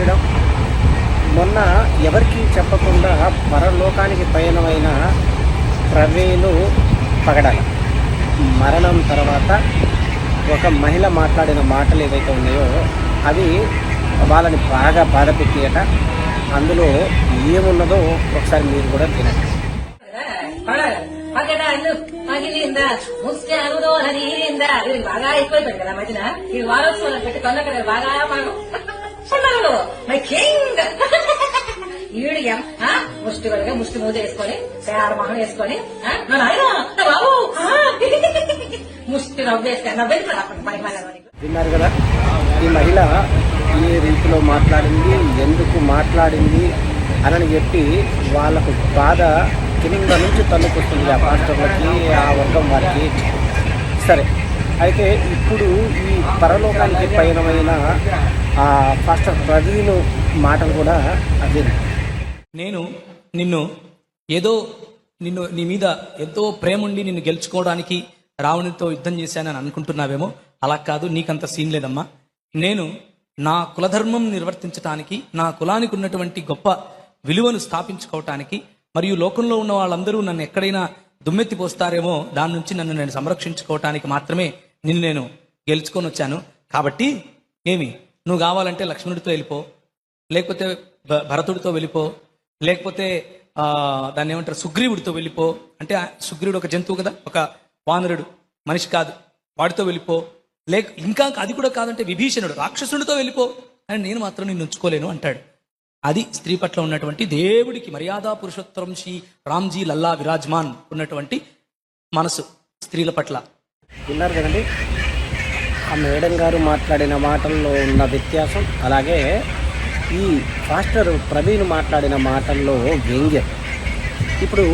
శ్రీరామ్ మొన్న ఎవరికి చెప్పకుండా పరలోకానికి పయనమైన ప్రవీణు పగడాల మరణం తర్వాత ఒక మహిళ మాట్లాడిన మాటలు ఏవైతే ఉన్నాయో అవి వాళ్ళని బాగా బాధ పెట్టియట అందులో ఏమున్నదో ఒకసారి మీరు కూడా తినండి పగడాలు పగిలిందా ముస్తే అనుదోన నీరిందా బాగా ఎక్కువైపోయింది కదా మధ్యన ఈ వారోత్సవాలు పెట్టి తొందరగా బాగా మనం ఈడు ముష్టి వరగా ముష్టి మూజ వేసుకొని పేర మొహం వేసుకొని బాబు ముష్టి నవ్వు వేసుకొని నవ్వేది విన్నారు కదా ఈ మహిళ ఏ రీతిలో మాట్లాడింది ఎందుకు మాట్లాడింది అని చెప్పి వాళ్ళకు బాధ కింద నుంచి తన్నుకొస్తుంది ఆ పాస్టర్లకి ఆ వర్గం వారికి. సరే అయితే ఇప్పుడు ఈ పరలోకానికి పయనమైన ఆ పాస్టర్ ప్రవీణ్ మాటలు కూడా అదే. నేను నిన్ను ఏదో నిన్ను నీ మీద ఎంతో ప్రేమ ఉండి నిన్ను గెలుచుకోవడానికి రావణితో యుద్ధం చేశానని అనుకుంటున్నావేమో? అలా కాదు నీకంత సీన్ లేదమ్మా. నేను నా కులధర్మం నిర్వర్తించటానికి నా కులానికి ఉన్నటువంటి గొప్ప విలువను స్థాపించుకోవటానికి మరియు లోకంలో ఉన్న వాళ్ళందరూ నన్ను ఎక్కడైనా దుమ్మెత్తి పోస్తారేమో దాని నుంచి నన్ను నేను సంరక్షించుకోవటానికి మాత్రమే నిన్ను నేను గెలుచుకొని వచ్చాను. కాబట్టి ఏమి? నువ్వు కావాలంటే లక్ష్మణుడితో వెళ్ళిపో లేకపోతే భ- భరతుడితో వెళ్ళిపో లేకపోతే దాన్ని ఏమంటారు సుగ్రీవుడితో వెళ్ళిపో. అంటే సుగ్రీవుడు ఒక జంతువు కదా ఒక వానరుడు. మనిషి కాదు. వాడితో వెళ్ళిపో. లేక ఇంకా అది కూడా కాదంటే విభీషణుడు రాక్షసుడితో వెళ్ళిపో. అని నేను మాత్రం నిన్ను ఉంచుకోలేను అంటాడు. అది స్త్రీ పట్ల ఉన్నటువంటి దేవుడికి మర్యాద పురుషోత్తరం శ్రీ రామ్జీ లల్లా విరాజ్మాన్ ఉన్నటువంటి మనసు స్త్రీల పట్ల. విన్నారు కదండి? ఆ మేడం గారు మాట్లాడిన మాటల్లో ఉన్న వ్యత్యాసం. అలాగే ఈ పాస్టర్ ప్రవీణ్ మాట్లాడిన మాటల్లో వ్యంగ్యం. ఇప్పుడు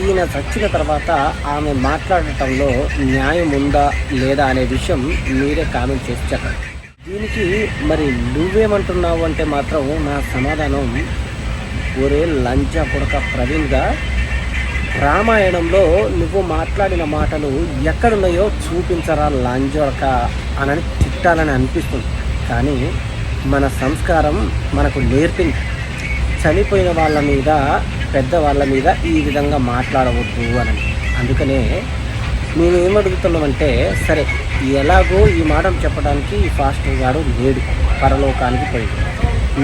ఈయన చచ్చిన తర్వాత ఆమె మాట్లాడటంలో న్యాయం ఉందా లేదా అనే విషయం మీరే కామెంట్ చేసి చెప్పండి. దీనికి మరి నువ్వేమంటున్నావు అంటే మాత్రం నా సమాధానం ఒరే లంచ కొడక ప్రవీణ్గా రామాయణంలో నువ్వు మాట్లాడిన మాటలు ఎక్కడున్నాయో చూపించరా లాంజోడక అని తిట్టాలని అనిపిస్తుంది. కానీ మన సంస్కారం మనకు నేర్పింది చనిపోయిన వాళ్ళ మీద పెద్దవాళ్ళ మీద ఈ విధంగా మాట్లాడవద్దు అని. అందుకనే మేము ఏమడుగుతున్నామంటే సరే ఎలాగో ఈ మాట చెప్పడానికి ఈ ఫాస్టర్ గారు లేడు పరలోకానికి పోయి.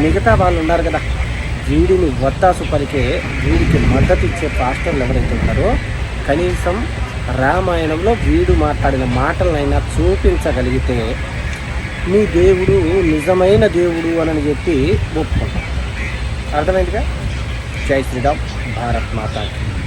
మిగతా వాళ్ళు ఉన్నారు కదా వీడిని వత్తాసు పలికే వీడికి మద్దతు ఇచ్చే పాస్టర్లు ఎవరైతే ఉన్నారో కనీసం రామాయణంలో వీడు మాట్లాడిన మాటలనైనా చూపించగలిగితే మీ దేవుడు నిజమైన దేవుడు అని చెప్పి ఒప్పుకుంటాం. అర్థమైందిగా? జై శ్రీరామ్ భారత్ మాతాకి.